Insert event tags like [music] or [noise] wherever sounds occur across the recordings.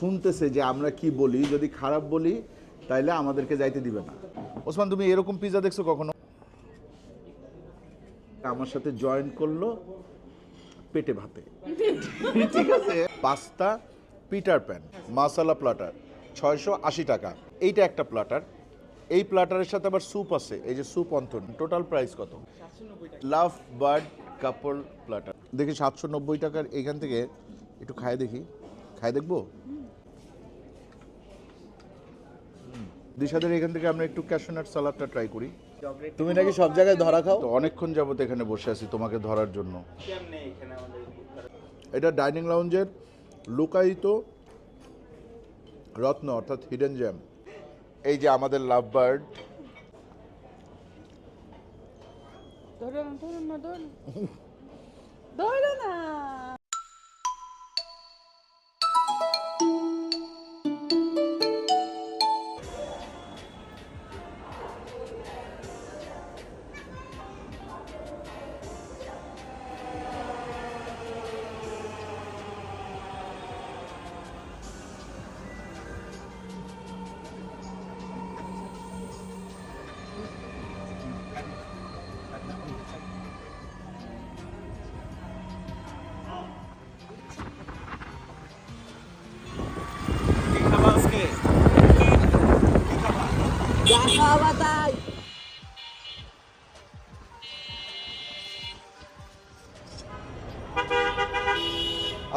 শুনতেছে যে আমরা কি বলি, যদি খারাপ বলি, তাইলে আমাদেরকে যাইতে দিবে না। ওসমান, তুমি এরকম পিজা দেখছ কখনো? আমার সাথে জয়েন করল পেটে ভাতে। ঠিক আছে? Pasta, Peter Pan, masala platter ছয়শো আশি টাকা। এইটা একটা প্লাটার এই প্লাটারের সাথে আবার স্যুপ আছে, এই যে স্যুপ অন্থন টোটাল প্রাইস কত? লাভ বার্ড কাপল প্লাটার দেখি, সাতশো নব্বই টাকার এখান থেকে, একটু খায় দেখি। খায় দেখব? দিশাদের এখান থেকে আমরা একটু ক্যাশনাট সালাদটা ট্রাই করি। তুমি নাকি সব জায়গায় ধরা খাও? তো অনেকক্ষণ যাবত এখানে বসে আছি তোমাকে ধরার জন্য। এটা ডাইনিং লাউঞ্জের লুকায়িত রত্ন অর্থাৎ হিডেন জ্যাম এই যে আমাদের লাভ বার্ড ধরো না ধরো না। ধরো না।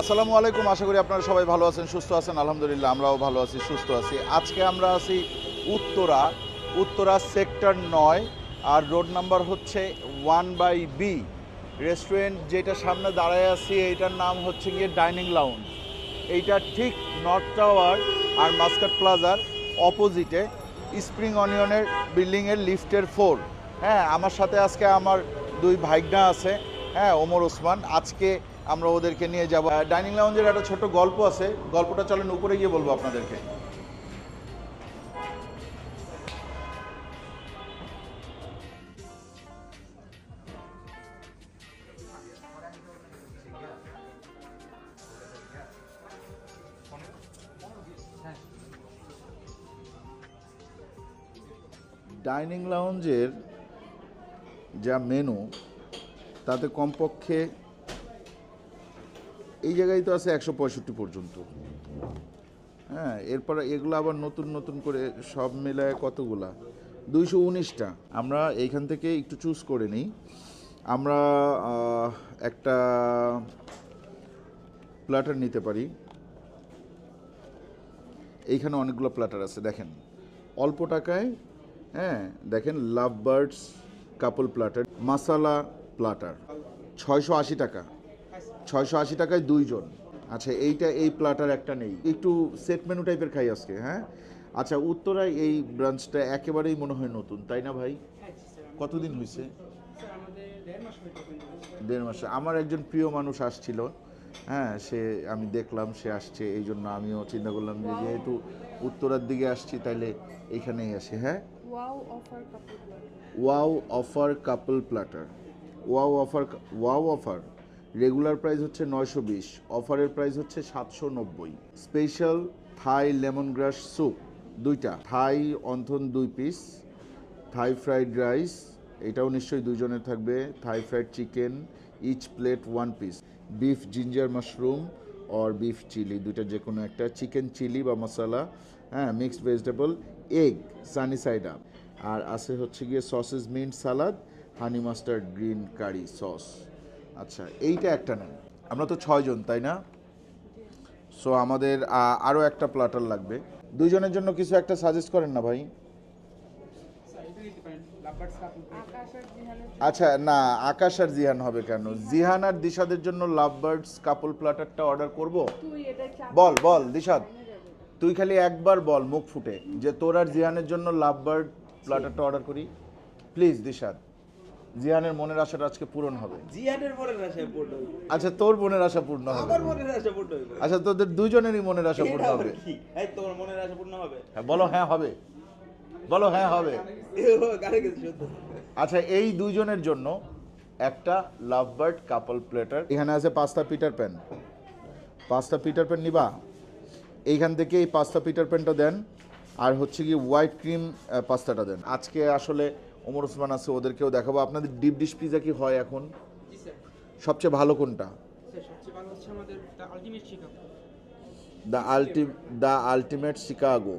আসসালামু আলাইকুম, আশা করি আপনারা সবাই ভালো আছেন, সুস্থ আছেন। আলহামদুলিল্লাহ, আমরাও ভালো আছি, সুস্থ আছি। আজকে আমরা আছি উত্তরা। উত্তরা সেক্টর নয়, আর রোড নাম্বার হচ্ছে ওয়ান বাই বি। রেস্টুরেন্ট যেটা সামনে দাঁড়ায় আছি, এইটার নাম হচ্ছে গিয়ে ডাইনিং লাউঞ্জ। এইটা ঠিক নর্থ টাওয়ার আর মাস্কাট প্লাজার অপোজিটে স্প্রিং অনিয়নের বিল্ডিংয়ের লিফটের ফোর হ্যাঁ আমার সাথে আজকে আমার দুই ভাইগনা আছে। হ্যাঁ ওমর ওসমান, আজকে আমরা ওদেরকে নিয়ে যাব। ডাইনিং লাউঞ্জের একটা ছোট গল্প আছে। গল্পটা চলেন উপরে গিয়ে বলব আপনাদেরকে। ডাইনিং লাউঞ্জের যা মেনু, তাতে কমপক্ষে এই জায়গায় তো আছে একশো পঁয়ষট্টি পর্যন্ত। হ্যাঁ এরপর এগুলো আবার নতুন নতুন করে সব মিলায় কতগুলা? দুইশো উনিশটা। আমরা এইখান থেকে একটু চুজ করে নিই। আমরা একটা প্ল্যাটার নিতে পারি। এইখানে অনেকগুলো প্ল্যাটার আছে, দেখেন। অল্প টাকায় হ্যাঁ দেখেন love birds couple platter masala platter ছয়শো আশি টাকা। ছয়শো আশি টাকায় দুইজন। আচ্ছা এইটা এই প্ল্যাটার একটা নেই। একটু সেট মেনু টাইপের খাই আজকে হ্যাঁ? আচ্ছা উত্তরায় এই ব্রাঞ্চটা একেবারেই মনে হয় নতুন তাই না ভাই? কতদিন হয়েছে দেড় মাসে। আমার একজন প্রিয় মানুষ আসছিল হ্যাঁ সে আমি দেখলাম সে আসছে এই জন্য আমিও চিন্তা করলাম যে যেহেতু উত্তরার দিকে আসছি তাইলে এখানেই আসি হ্যাঁ? Wow offer couple platter wow offer wow offer regular price হচ্ছে নয়শো বিশ অফারের প্রাইস হচ্ছে সাতশো নব্বই। Special Thai lemon grass soup দুইটা। থাই অন্থন দুই পিস থাই ফ্রাইড রাইস এটাও নিশ্চয়ই দুইজনের থাকবে। Thai fried chicken each plate one piece beef ginger mushroom or beef chilli দুইটা যে কোনো একটা। চিকেন চিলি বা মশলা হ্যাঁ mixed vegetable egg sunny side up আর আছে হচ্ছে গিয়ে sauces mint salad honey mustard green curry sauce আচ্ছা এইটা একটা নেন। আমরা তো ছয়জন তাই না? সো আমাদের আরও একটা প্লাটার লাগবে। দুইজনের জন্য কিছু একটা সাজেস্ট করেন না ভাই? আচ্ছা না, আকাশ আর জিহান হবে কেন? জিহান আর দিশাদের জন্য লাভ বার্ডস কাপল প্লাটারটা অর্ডার করব? বল বল, দিশাদ। তুই খালি একবার বল, মুখ ফুটে, যে তোর আর জিহানের জন্য লাভ বার্ড প্লাটারটা অর্ডার করি। প্লিজ দিশাদ। জিহানের মনের আশাটা আজকে পূরণ হবে। জিয়ানের মনের আশায় পূর্ণ হইবে আচ্ছা তোর মনের আশা পূর্ণ হবে। আমার মনের আশা পূর্ণ হইবে আচ্ছা তোদের দুজনেরই মনের আশা পূর্ণ হবে। এই তোমার মনের আশা পূর্ণ হবে? হ্যাঁ বলো হ্যাঁ হবে। বলো হ্যাঁ হবে। আচ্ছা এই দুইজনের জন্য একটা লাভ বার্ড কাপল প্লেটার। এখানে আছে পাঁচটা পিটার প্যান পাঁচটা পিটার প্যান নিবা। এইখান থেকে এই পাস্তা পিটার প্যানটা দেন। আর হচ্ছে কি হোয়াইট ক্রিম পাস্তাটা দেন। আজকে আসলে ওমর ওসমান আছে ওদেরকেও দেখাবো। আপনাদের ডিপ ডিশ পিজা কি হয় এখন? সবচেয়ে ভালো কোনটা? সবচেয়ে আমাদের the ultimate Chicago. The আলটি the ultimate Chicago.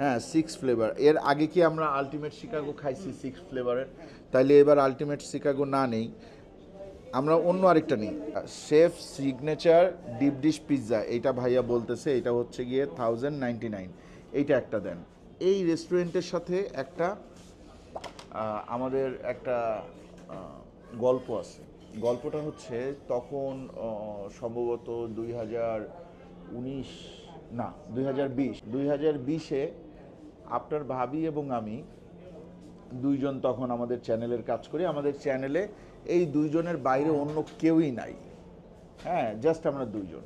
হ্যাঁ সিক্স ফ্লেভার এর আগে কি আমরা আলটিমেট শিকাগো খাইছি সিক্স ফ্লেভারের তাইলে এবার আলটিমেট শিকাগো না নেই। আমরা অন্য আরেকটা নিই। Chef signature deep dish pizza এইটা ভাইয়া বলতেছে এটা হচ্ছে গিয়ে থাউজেন্ড নাইনটি নাইন এইটা একটা দেন। এই রেস্টুরেন্টের সাথে একটা আমাদের একটা গল্প আছে। গল্পটা হচ্ছে তখন সম্ভবত দুই হাজার উনিশ, না, দুই হাজার বিশ। দুই হাজার বিশে আপনার ভাবি এবং আমি দুইজন তখন আমাদের চ্যানেলের কাজ করি। আমাদের চ্যানেলে এই দুইজনের বাইরে অন্য কেউই নাই। হ্যাঁ জাস্ট আমরা দুইজন।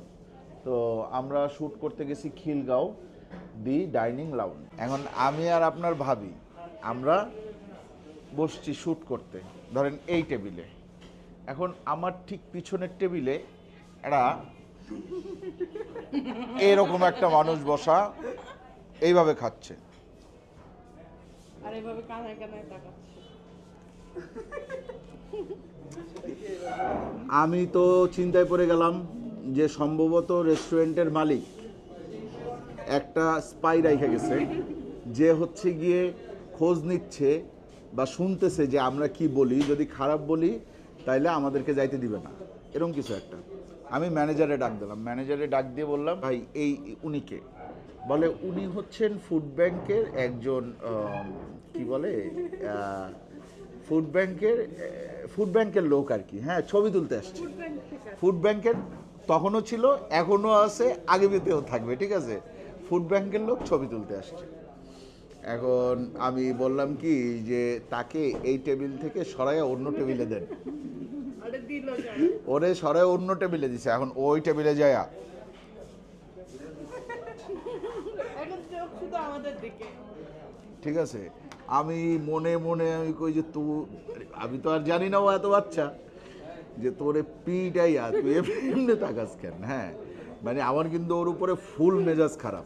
তো আমরা শ্যুট করতে গেছি খিলগাঁও দি ডাইনিং লাউন এখন আমি আর আপনার ভাবি, আমরা বসছি শ্যুট করতে ধরেন এই টেবিলে। এখন আমার ঠিক পিছনের টেবিলে একটা এরকম একটা মানুষ বসা এইভাবে খাচ্ছে। আর এভাবে কানায় কানায় তাকাচ্ছে। আমি তো চিন্তায় পড়ে গেলাম যে সম্ভবত রেস্টুরেন্টের মালিক একটা স্পাই রেখে গেছে যে হচ্ছে গিয়ে খোঁজ নিচ্ছে বা শুনতেছে যে আমরা কি বলি যদি খারাপ বলি তাইলে আমাদেরকে যাইতে দিবে না। এরকম কিছু একটা। আমি ম্যানেজারে ডাক দিলাম। ম্যানেজারে ডাক দিয়ে বললাম ভাই এই উনিকে বলে উনি হচ্ছেন ফুড ব্যাংকের একজন কি বলে ফুড ব্যাংকের ফুড ব্যাংকের লোক আর কি। হ্যাঁ ছবি তুলতে আসছে। ফুড ব্যাংকের তখনও ছিল এখনও আছে আগামীতেও থাকবে ঠিক আছে? ফুড ব্যাংকের লোক ছবি তুলতে আসছে। এখন আমি বললাম কি যে তাকে এই টেবিল থেকে সরাইয়া অন্য টেবিলে দেন। ওরে সরাই অন্য টেবিলে দিছে এখন ওই টেবিলে যায়া। ঠিক আছে আমি মনে মনে আমি কই যে তু আমি তো আর জানি না ও এত বাচ্চা যে তোরে পিটাই আর তুই এমনি তাকাস কেন? হ্যাঁ মানে আমার কিন্তু ওর উপরে ফুল মেজাজ খারাপ।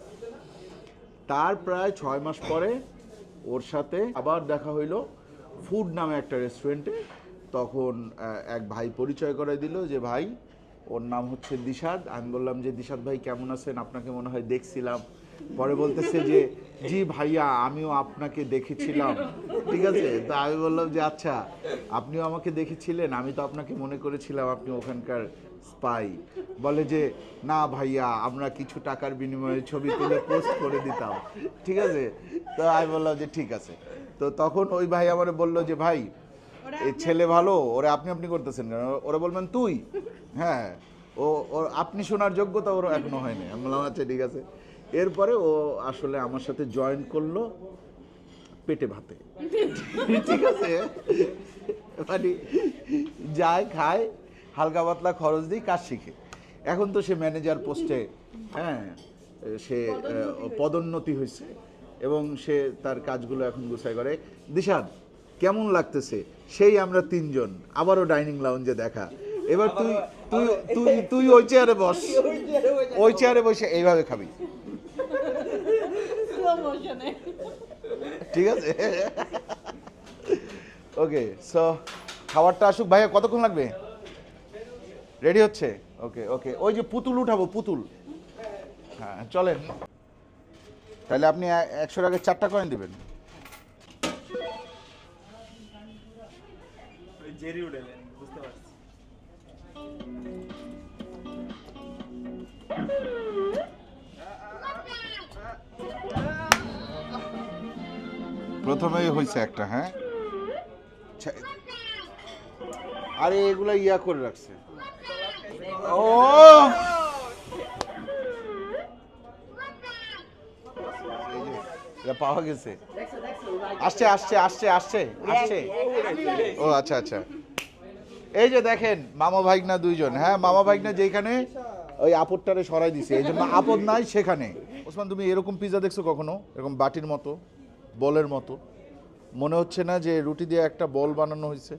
তার প্রায় ছয় মাস পরে ওর সাথে আবার দেখা হইল ফুড নামে একটা রেস্টুরেন্টে তখন এক ভাই পরিচয় করে দিল যে, ভাই, ওর নাম হচ্ছে দিশাদ আমি বললাম যে দিশাদ ভাই, কেমন আছেন? আপনাকে মনে হয় দেখছিলাম। পরে বলতেছে যে, জি ভাইয়া, আমিও আপনাকে দেখেছিলাম। ঠিক আছে? তো আমি বললাম যে আচ্ছা আপনিও আমাকে দেখেছিলেন? আমি তো আপনাকে মনে করেছিলাম আপনি ওখানকার স্পাই বলে যে না ভাইয়া আমরা কিছু টাকার বিনিময়ে ছবি তুলে পোস্ট করে দিতাম। ঠিক আছে? তো আমি বললাম যে ঠিক আছে। তো তখন ওই ভাই আমার বলল যে ভাই এ ছেলে ভালো ওরা আপনি আপনি করতেছেন কেন? ওরা বলবেন তুই? হ্যাঁ। ও ওর আপনি শোনার যোগ্যতা ওর এখনও হয়নি। আমি বললাম আচ্ছা ঠিক আছে। এরপরে ও আসলে আমার সাথে জয়েন করল পেটে ভাতে। ঠিক আছে? মানে যায় খায় হালকা পাতলা খরচ দিই কাজ শিখে। এখন তো সে ম্যানেজার পোস্টে হ্যাঁ সে পদোন্নতি হয়েছে এবং সে তার কাজগুলো এখন গুছাই করে। দিশাদ কেমন লাগতেছে? সেই আমরা তিনজন আবারও ডাইনিং লাউঞ্জে দেখা। এবার তুই তুই তুই তুই ওই চেয়ারে বস। ওই চেয়ারে বসে এইভাবে খাবি। ঠিক আছে? ওকে সো খাবারটা আসুক। ভাইয়া কতক্ষণ লাগবে? রেডি হচ্ছে? ওকে ওকে ওই যে পুতুল উঠাবো পুতুল। হ্যাঁ চলেন। তাহলে আপনি এ- একশোর আগে চারটা কয়েন দিবেন। প্রথমেই হয়েছে একটা হ্যাঁ? আরে এগুলো ইয়া করে রাখছে। ও! পাওয়া গেছে। আসছে আসছে আসছে আসছে আসছে। ও আচ্ছা আচ্ছা। এই যে দেখেন মামা ভাইগনা দুইজন। হ্যাঁ মামা ভাইগনা যেখানে ওই আপদটারে সরাই দিছে। এই জন্য আপদ নাই সেখানে। ওসমান তুমি এরকম পিজা দেখছ কখনো? এরকম বাটির মতো বলের মতো? মনে হচ্ছে না যে রুটি দিয়ে একটা বল বানানো হয়েছে।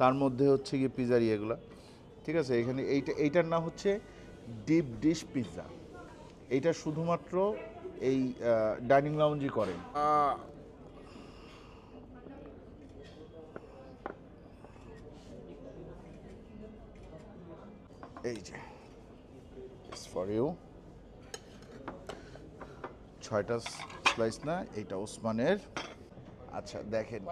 তার মধ্যে হচ্ছে গিয়ে পিজার ইয়েগুলা। ঠিক আছে? এখানে এইটা, এইটার নাম হচ্ছে ডিপ ডিশ পিৎজা এইটা শুধুমাত্র এই ডাইনিং লাউঞ্জই করে এই যে ফর ইউ ছয়টা স্লাইস না, এইটা ওসমানের। আচ্ছা দেখেন।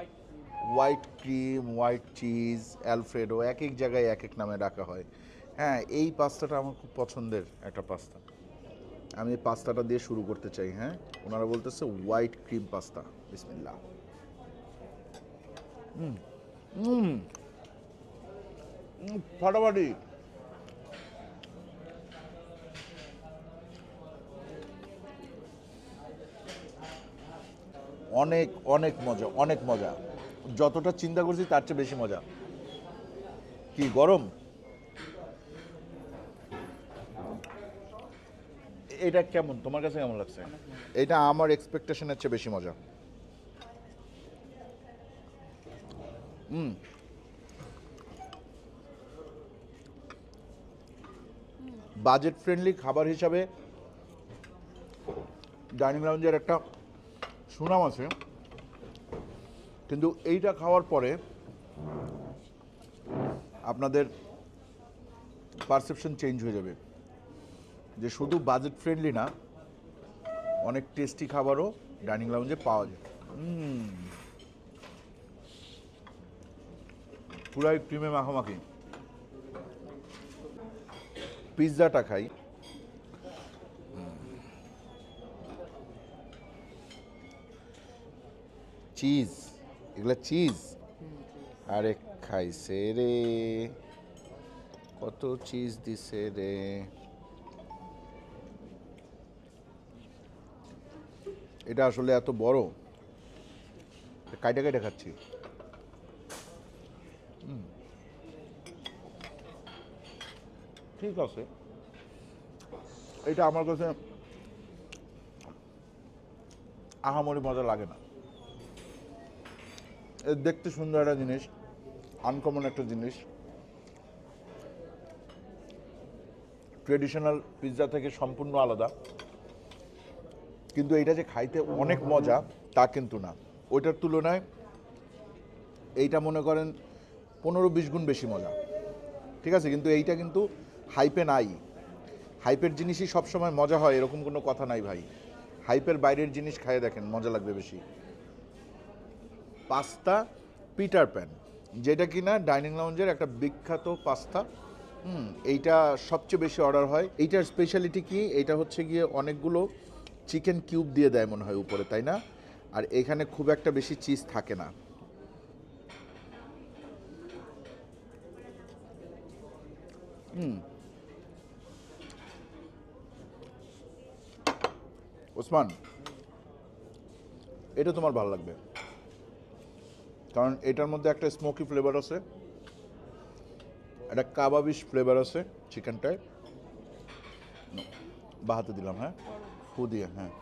White cream white cheese alfredo এক এক জায়গায় এক এক নামে রাখা হয়। হ্যাঁ এই পাস্তাটা আমার খুব পছন্দের একটা পাস্তা। আমি এই পাস্তাটা দিয়ে শুরু করতে চাই হ্যাঁ? ওনারা বলতেছে হোয়াইট ক্রিম পাস্তা বিসমিল্লা ফাটাফাটি। অনেক অনেক মজা অনেক মজা। যতটা চিন্তা করছি তার চেয়ে বেশি মজা। কি গরম? এটা কেমন? তোমার কাছে কেমন লাগছে? এটা আমার এক্সপেকটেশনের চেয়ে বেশি মজা। হুম। বাজেট ফ্রেন্ডলি খাবার হিসাবে ডাইনিং লাউঞ্জের একটা সুনাম আছে। কিন্তু এইটা খাওয়ার পরে আপনাদের পারসেপশন চেঞ্জ হয়ে যাবে। যে শুধু বাজেট ফ্রেন্ডলি না, অনেক টেস্টি খাবারও ডাইনিং লাউঞ্জে পাওয়া যায়। পুরাই ক্রিমে মাখামাখি। পিৎজাটা খাই। চিজ এগুলা চিজ আরে খাইছে রে। কত চিজ দিছে রে। এটা আসলে এত বড়? কাইটা কাইটা খাচ্ছি। ঠিক আছে। এটা আমার কাছে আহামরি মজা লাগে না। দেখতে সুন্দর একটা জিনিস আনকমন একটা জিনিস। ট্রেডিশনাল পিৎজা থেকে সম্পূর্ণ আলাদা। কিন্তু এটা যে খাইতে অনেক মজা, তা কিন্তু না। ওইটার তুলনায় এইটা মনে করেন পনেরো বিশ গুণ বেশি মজা। ঠিক আছে? কিন্তু এইটা কিন্তু হাইপে নাই। হাইপের জিনিসই সবসময় মজা হয়, এরকম কোনো কথা নাই ভাই। হাইপের বাইরের জিনিস খাইয়ে দেখেন, মজা লাগবে বেশি। পাস্তা পিটার প্যান, যেটা কিনা ডাইনিং লাউঞ্জের একটা বিখ্যাত পাস্তা। হুম, এইটা সবচেয়ে বেশি অর্ডার হয়। এইটার স্পেশালিটি কি? এটা হচ্ছে গিয়ে অনেকগুলো চিকেন কিউব দিয়ে দেয় মনে হয় উপরে, তাই না? আর এখানে খুব একটা বেশি চিজ থাকে না। হুম। ওসমান, এটা তোমার ভালো লাগবে। কারণ এটার মধ্যে একটা স্মোকি ফ্লেভার আছে একটা কাবাবিশ ফ্লেভার আছে চিকেনটায় বাহাতে দিলাম হ্যাঁ? ফু দিয়ে হ্যাঁ।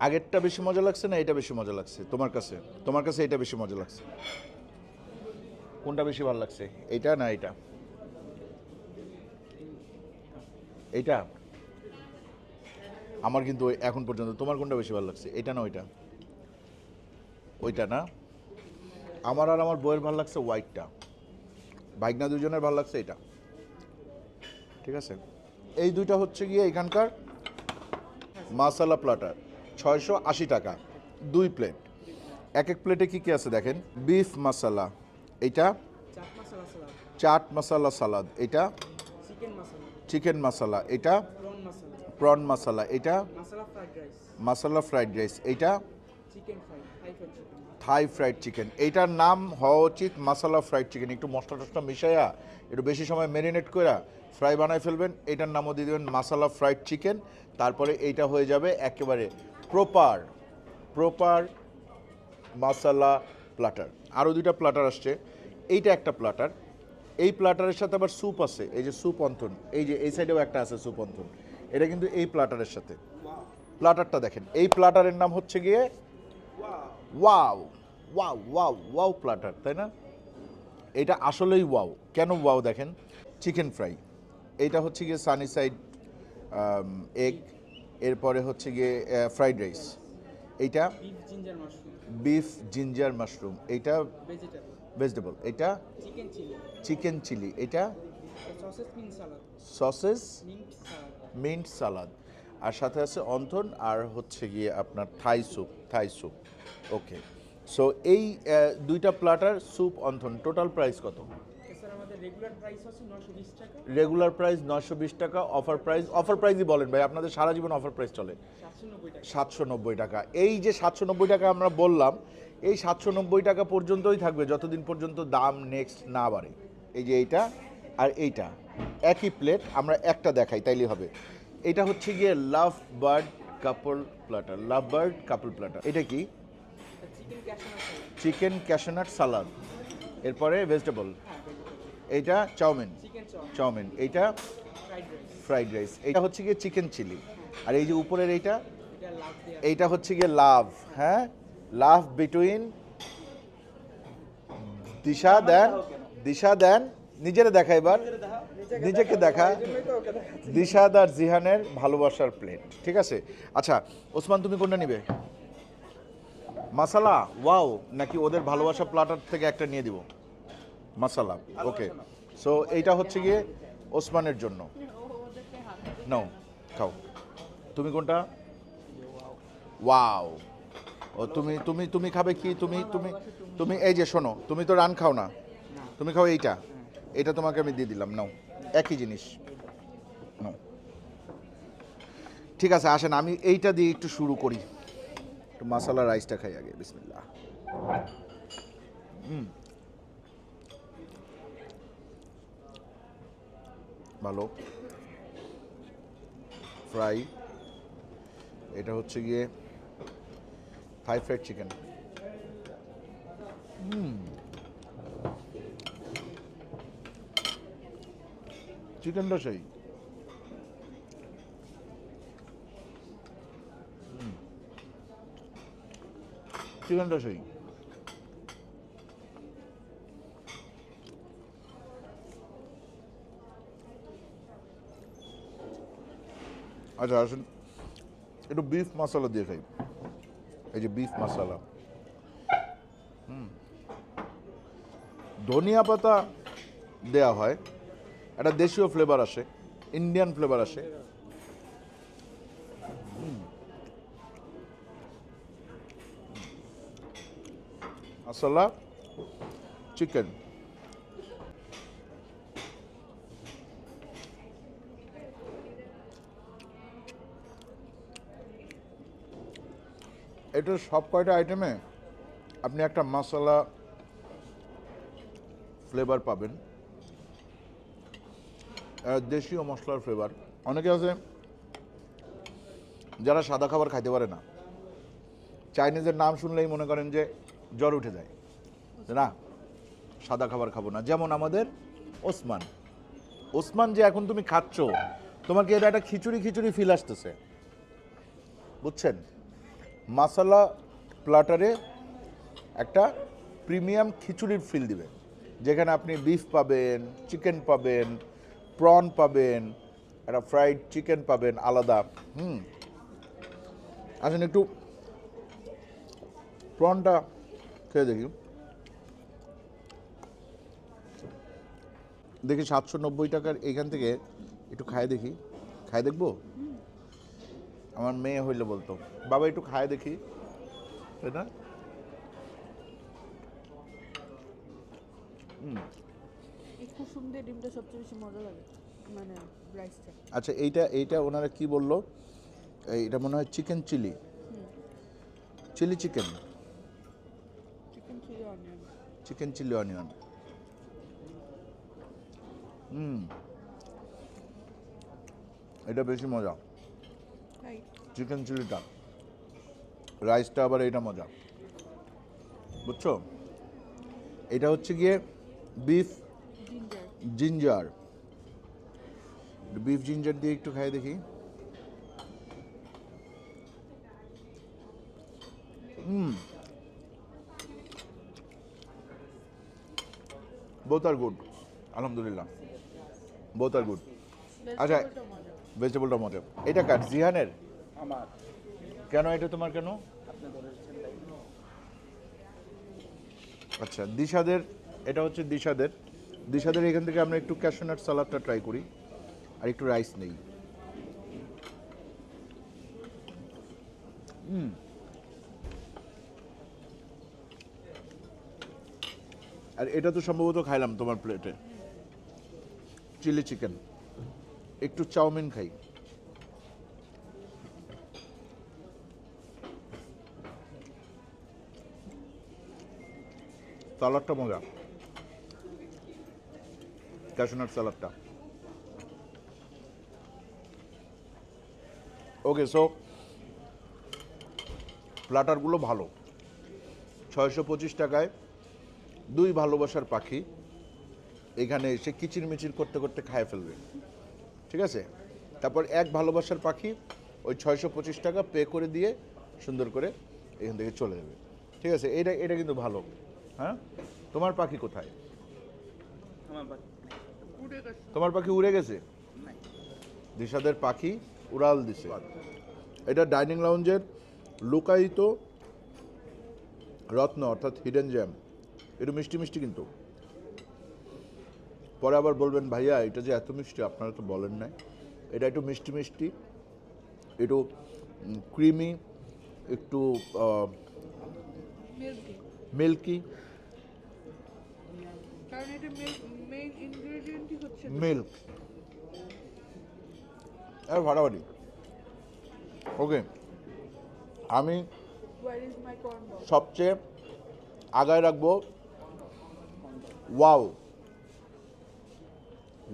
আগেরটা বেশি মজা লাগছে না এটা বেশি মজা লাগছে? তোমার কাছে? তোমার কাছে এটা বেশি মজা লাগছে? কোনটা বেশি ভালো লাগছে? এইটা না এটা এইটা? আমার কিন্তু এখন পর্যন্ত তোমার কোনটা বেশি ভালো লাগছে? এটা না ওইটা? ওইটা না? আমার আর আমার বইয়ের ভালো লাগছে হোয়াইটটা বাইকনা দুজনের ভালো লাগছে এটা। ঠিক আছে? এই দুইটা হচ্ছে গিয়ে এখানকার মাসালা প্লাটার ছয়শো আশি টাকা। দুই প্লেট এক এক প্লেটে কি কি আছে দেখেন? বিফ মশালা এটা? চাট মশলা সালাদ। এটা? চিকেন মশলা। চিকেন মশালা এটা? প্রন মশলা এটা? মশলা ফ্রাইড রাইস এটা? থাই ফ্রাইড চিকেন এইটার নাম হওয়া উচিত মশালা ফ্রাইড চিকেন একটু মশলা টসলা মিশাইয়া একটু বেশি সময় ম্যারিনেট করে ফ্রাই বানায় ফেলবেন এইটার নামও দিয়ে দেবেন মশালা ফ্রাইড চিকেন তারপরে এইটা হয়ে যাবে একেবারে প্রপার প্রপার মশালা প্লাটার আরও দুইটা প্লাটার আসছে এইটা একটা প্লাটার এই প্লাটারের সাথে আবার স্যুপ আছে এই যে স্যুপ অন্থন এই যে এই সাইডেও একটা আছে স্যুপ অন্থন এটা কিন্তু এই প্লাটারের সাথে। প্লাটারটা দেখেন এই প্লাটারের নাম হচ্ছে গিয়ে wow wow wow wow platter তাই না? এটা আসলেই ওয়াও। কেন ওয়াও দেখেন? Chicken fry. এইটা হচ্ছে গিয়ে সানি সাইড এগ এরপরে হচ্ছে গিয়ে ফ্রাইড রাইস। এইটা বিফ জিঞ্জার মাশরুম। এইটা ভেজিটেবল। এটা চিকেন চিলি। এটা সসেস মিন্ট সালাদ। আর সাথে আছে অন্থন আর হচ্ছে গিয়ে আপনার Thai soup Thai soup. Okay. So এই দুইটা platter soup wonton total price কত? রেগুলার প্রাইস নশো বিশ টাকা। রেগুলার প্রাইস নশো বিশ টাকা অফার প্রাইস অফার প্রাইসই বলেন ভাই আপনাদের সারা জীবন অফার প্রাইস চলে। সাতশো নব্বই টাকা। এই যে সাতশো নব্বই টাকা আমরা বললাম এই সাতশো নব্বই টাকা পর্যন্তই থাকবে যতদিন পর্যন্ত দাম নেক্সট না বাড়ে। এই যে এইটা আর এইটা। একই প্লেট আমরা একটা দেখাই তাইলে হবে। এটা হচ্ছে গিয়ে love bird couple platter love bird couple platter এটা কি? চিকেন ক্যাশনাট সালাদ এরপরে ভেজিটেবল এইটা চাউমিন। Chow mein. এইটা ফ্রাইড রাইস এটা হচ্ছে গিয়ে চিকেন চিলি আর এই যে উপরের এইটা? এইটা হচ্ছে গিয়ে লাভ হ্যাঁ? লাভ বিটুইন দিশা দেন দিশা দেন নিজের দেখা এবার নিজেকে দেখা। দিশাদ আর জিহানের ভালোবাসার প্লেট ঠিক আছে? আচ্ছা ওসমান, তুমি কোনটা নিবে? মাসালা? ওয়াও, নাকি ওদের ভালোবাসা প্লাটার থেকে একটা নিয়ে দিব? মাসালা ওকে সো এইটা হচ্ছে গিয়ে ওসমানের জন্য। নাও, খাও। তুমি কোনটা? ওয়াও। ও, তুমি তুমি তুমি খাবে কি? তুমি তুমি তুমি, এই যে শোনো, তুমি তো রান খাও না। তুমি খাও এইটা। এটা তোমাকে আমি দিয়ে দিলাম, নাও, একই জিনিস, নাও। ঠিক আছে, আসেন, আমি এইটা দিয়ে একটু শুরু করি। একটু মশলা রাইসটা খাই আগে, বিসমিল্লাহ। হুম। ভালো। ফ্রাই। এটা হচ্ছে গিয়ে থাই ফ্রাইড চিকেন। চিকেনটা সেই চিকেনটা সেই আচ্ছা আসুন। একটু বিফ মশলা দিয়ে খাই। এই যে বিফ মশলা হুম। ধনিয়া পাতা দেয়া হয়। একটা দেশীয় ফ্লেভার আসে ইন্ডিয়ান ফ্লেভার আসে। মশলা চিকেন এটার সব কয়টা আইটেমে আপনি একটা মশলা ফ্লেভার পাবেন। দেশীয় মশলার ফ্লেভার অনেকে আছে যারা সাদা খাবার খাইতে পারে না। চাইনিজের নাম শুনলেই মনে করেন যে জ্বর উঠে যায়। না, সাদা খাবার খাব না। যেমন আমাদের ওসমান। ওসমান যে এখন তুমি খাচ্ছ, তোমার কি এটা একটা খিচুড়ি খিচুড়ি ফিল আসতেছে? বুঝছেন? মাসালা প্লাটারে একটা প্রিমিয়াম খিচুড়ির ফিল দিবে। যেখানে আপনি বিফ পাবেন চিকেন পাবেন প্রন পাবেন একটা ফ্রাইড চিকেন পাবেন আলাদা হুম আসেন একটু প্রনটা খেয়ে দেখি। দেখি সাতশো নব্বই টাকার এখান থেকে একটু খায় দেখি। খায় দেখব? আমার মেয়ে হইলে বলতো। বাবা একটু খায় দেখি। তাই না? এই কুসুম দিয়ে ডিমটা সবচেয়ে বেশি মজা লাগে মানে রাইসটা আচ্ছা এইটা এইটা ওনারা কি বলল? এটা মনে হয় chicken chilli chilli chicken chicken chilli onion chicken chilli onion হুম। এটা বেশি মজা। চিকেন চিলিটা রাইসটা আবার এটা মজা। বুঝছ? এটা হচ্ছে গিয়ে বিফ জিঞ্জার বিফ জিঞ্জার দিয়ে একটু খাই দেখি। হুম। বোথ আর গুড আলহামদুলিল্লাহ। বোথ আর গুড আচ্ছা ভেজিটেবলটা মজা এটা কার জিহানের? আমার। কেন এটা তোমার কেন? আপনি ধরেছেন তাই। আচ্ছা দিশাদের এটা হচ্ছে দিশাদের। দিশাদের, এখান থেকে আমরা একটু ক্যাশনাট সালাদটা ট্রাই করি। আর একটু রাইস নেই। হুম। আর এটা তো সম্ভবত খাইলাম তোমার প্লেটে চিলি চিকেন একটু চাউমিন খাই। সালাদটা মজা। ক্যাশনাট সালাদটা ওকে সো প্লাটারগুলো ভালো। ছয়শো পঁচিশ টাকায় দুই ভালোবাসার পাখি। এখানে এসে কিচির মিচির করতে করতে খায় ফেলবে। ঠিক আছে? তারপর এক ভালোবাসার পাখি ওই ছয়শো পঁচিশ টাকা পে করে দিয়ে সুন্দর করে এখান থেকে চলে যাবে। ঠিক আছে? এটা এটা কিন্তু ভালো। হ্যাঁ? তোমার পাখি কোথায়? আমার গেছে তোমার পাখি উড়ে গেছে? দিশাদের পাখি উড়াল দিছে। এটা ডাইনিং লাউঞ্জের লুকায়িত রত্ন অর্থাৎ হিডেন জ্যাম একটু মিষ্টি মিষ্টি কিন্তু। পরে আবার বলবেন ভাইয়া এটা যে এত মিষ্টি আপনারা তো বলেন নাই। এটা একটু মিষ্টি মিষ্টি একটু ক্রিমি একটু মিল্কি মিল্কি কারণ এটা মেইন ইনগ্রেডিয়েন্টই হচ্ছে মিল্ক আর ভাড়াবাড়ি ওকে আমি সবচেয়ে আগায় রাখব ওয়াও।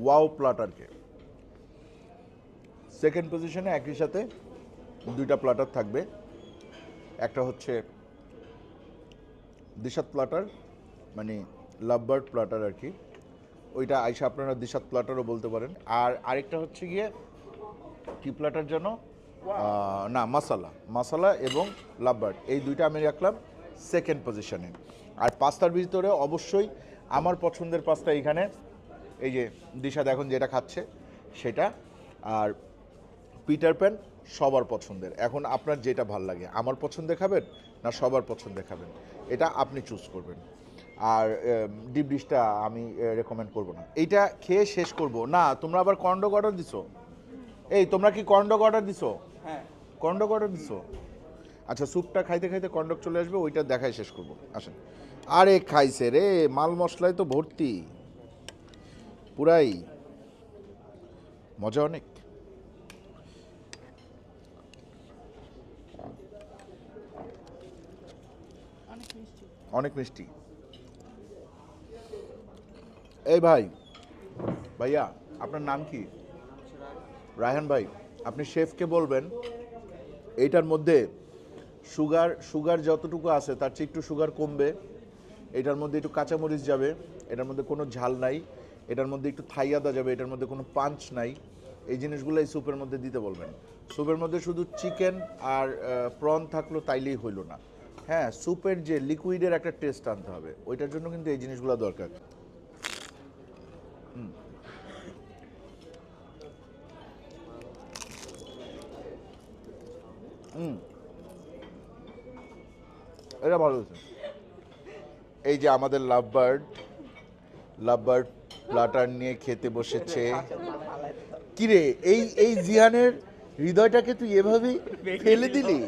ওয়াও প্লাটারকে। সেকেন্ড পজিশনে একই সাথে দুইটা প্লাটার থাকবে। একটা হচ্ছে দিশাত প্লাটার মানে লাভবার্ড প্লাটার আর কি। ওইটা আইসা আপনারা দিশাত প্লাটারও বলতে পারেন। আর আরেকটা হচ্ছে গিয়ে কি প্লাটার যেন? না মাসালা। মাসালা এবং লাভবার্ড এই দুইটা আমি রাখলাম সেকেন্ড পজিশনে আর পাস্তার ভিতরে অবশ্যই আমার পছন্দের পাস্তা এইখানে এই যে দিশা এখন যেটা খাচ্ছে সেটা। আর পিটার প্যান সবার পছন্দের। এখন আপনার যেটা ভালো লাগে আমার পছন্দে খাবেন না সবার পছন্দে খাবেন? এটা আপনি চুজ করবেন। আর ডিপ ডিশটা আমি রেকমেন্ড করব না। এইটা খেয়ে শেষ করব। না তোমরা আবার কর্নডক অর্ডার দিছো? এই তোমরা কি কর্নডক অর্ডার দিছো? হ্যাঁ। কর্নডক অর্ডার দিছো? আচ্ছা স্যুপটা খাইতে খাইতে কর্নডক চলে আসবে ওইটা দেখাই শেষ করব। আসেন। আরে খাইছে রে মাল মশলায় তো ভর্তি। পুরাই। মজা অনেক। অনেক অনেক মিষ্টি। এই ভাই, ভাইয়া, আপনার নাম কি? রায়হান ভাই, আপনি শেফকে বলবেন, এইটার মধ্যে সুগার সুগার যতটুকু আছে, তার চেয়ে একটু সুগার কমবে। এটার মধ্যে একটু কাঁচামরিচ যাবে, এটার মধ্যে কোনো ঝাল নাই। এটার মধ্যে একটু থাইয়াদা যাবে, এটার মধ্যে কোনো পাঞ্চ নাই। এই জিনিসগুলো এই স্যুপের মধ্যে দিতে বলবেন। স্যুপের মধ্যে শুধু চিকেন আর প্রন থাকল তাইলেই হইল না। হ্যাঁ স্যুপের যে লিকুইডের একটা টেস্ট আনতে হবে, ওইটার জন্য কিন্তু এই জিনিসগুলো দরকার। হুম। এটা ভালো এই যে আমাদের love bird love bird platter নিয়ে খেতে বসেছে। কিরে, এই এই জিহানের হৃদয়টাকে তুই এভাবেই ফেলে দিলি?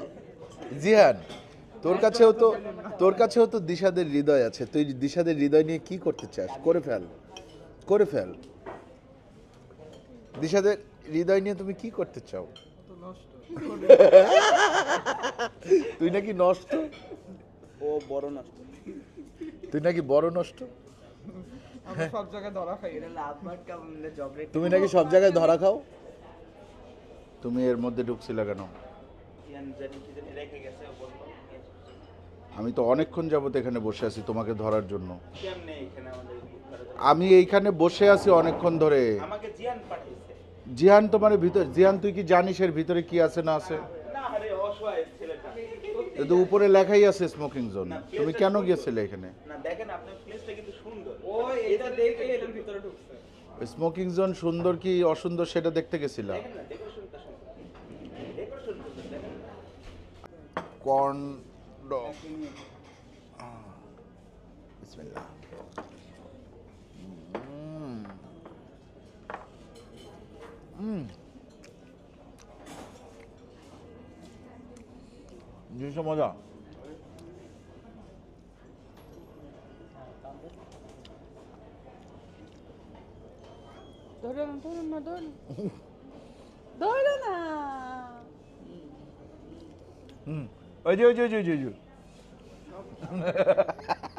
জিহান, তোর কাছেও তো, তোর কাছেও তো দিশাদের হৃদয় আছে। তুই দিশাদের হৃদয় নিয়ে কি করতে চাস? করে ফেল করে ফেল। দিশাদের হৃদয় নিয়ে তুমি কি করতে চাও? [laughs] তুই নাকি নষ্ট? ও বড় নষ্ট। তুই নাকি বড় নষ্ট? সব জায়গায় ধরা খাই। তুমি নাকি সব জায়গায় ধরা খাও? তুমি এর মধ্যে ঢুকছিলে কেন? আমি তো অনেকক্ষণ যাবত এখানে বসে আছি তোমাকে ধরার জন্য? আমি এইখানে বসে আছি অনেকক্ষণ ধরে। আমাকে জিয়ান জিহান তোমার ভিতর জিহান তুই কি জানিস এর ভিতরে কি আছে না আছে? না আরে অসহায় ছেলেটা এ তো উপরে লেখাই আছে স্মোকিং জোন তুমি কেন গিয়েছিলে এখানে? না দেখেন আপনার প্লেসটা কিন্তু সুন্দর। ও এটা দেখে এটার ভিতরে ঢুকছে। স্মোকিং জোন সুন্দর কি অসুন্দর সেটা দেখতে গেছিলাম দেখেন না ডেকোরেশনটা সুন্দর। ডেকোরেশন সুন্দর দেখেন কর্ন ডগ। বিসমিল্লাহ। উম। জিনিসটা মজা ধরে না ধরে না ধরে না ধরে না হুম ওই যে ওই যে ওই যে ওই যে, ওই যে হুম এটা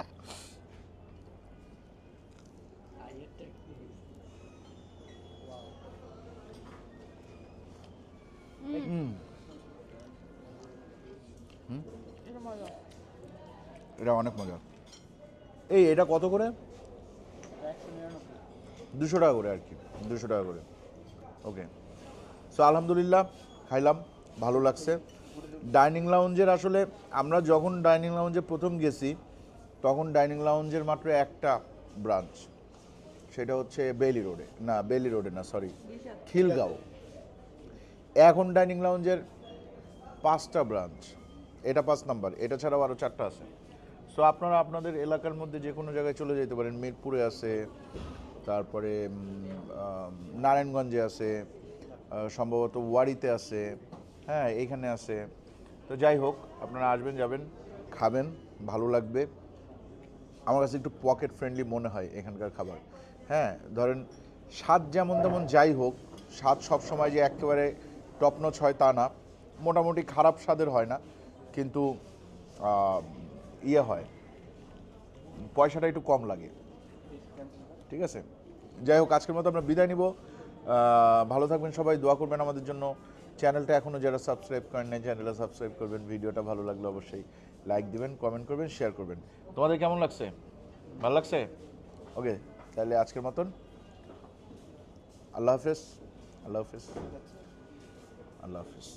মজা এটা অনেক মজা এই এটা কত করে দুশো টাকা করে আর কি দুশো টাকা করে ওকে সো আলহামদুলিল্লাহ খাইলাম ভালো লাগছে। ডাইনিং লাউঞ্জের আসলে আমরা যখন ডাইনিং লাউঞ্জে প্রথম গেছি তখন ডাইনিং লাউঞ্জের মাত্র একটা ব্রাঞ্চ সেটা হচ্ছে বেলি রোডে। না বেলি রোডে না সরি খিলগাঁও। এখন ডাইনিং লাউঞ্জের পাঁচটা ব্রাঞ্চ। এটা পাঁচ নাম্বার, এটা ছাড়াও আরও চারটা আছে। সো আপনারা আপনাদের এলাকার মধ্যে যে কোনো জায়গায় চলে যেতে পারেন। মিরপুরে আছে, তারপরে নারায়ণগঞ্জে আছে সম্ভবত ওয়ারিতে আছে হ্যাঁ এইখানে আছে। তো যাই হোক, আপনারা আসবেন, যাবেন, খাবেন, ভালো লাগবে। আমার কাছে একটু পকেট ফ্রেন্ডলি মনে হয় এখানকার খাবার। হ্যাঁ ধরেন স্বাদ যেমন তেমন যাই হোক, স্বাদ সব সময় যে একেবারে টপনচ হয় তা না। মোটামুটি খারাপ স্বাদের হয় না, কিন্তু ইয়ে হয়। পয়সাটা একটু কম লাগে। ঠিক আছে? যাই হোক, আজকের মতো আমরা বিদায় নিব। ভালো থাকবেন সবাই, দোয়া করবেন আমাদের জন্য। চ্যানেলটা এখনও যারা সাবস্ক্রাইব করেন নাই, চ্যানেলটা সাবস্ক্রাইব করবেন, ভিডিওটা ভালো লাগলে অবশ্যই লাইক দিবেন, কমেন্ট করবেন, শেয়ার করবেন। তোমাদের কেমন লাগছে? ভালো লাগছে? ওকে, তাহলে আজকের মতন। আল্লাহ হাফেজ আল্লাহ হাফেজ। আল্লাহ হাফেজ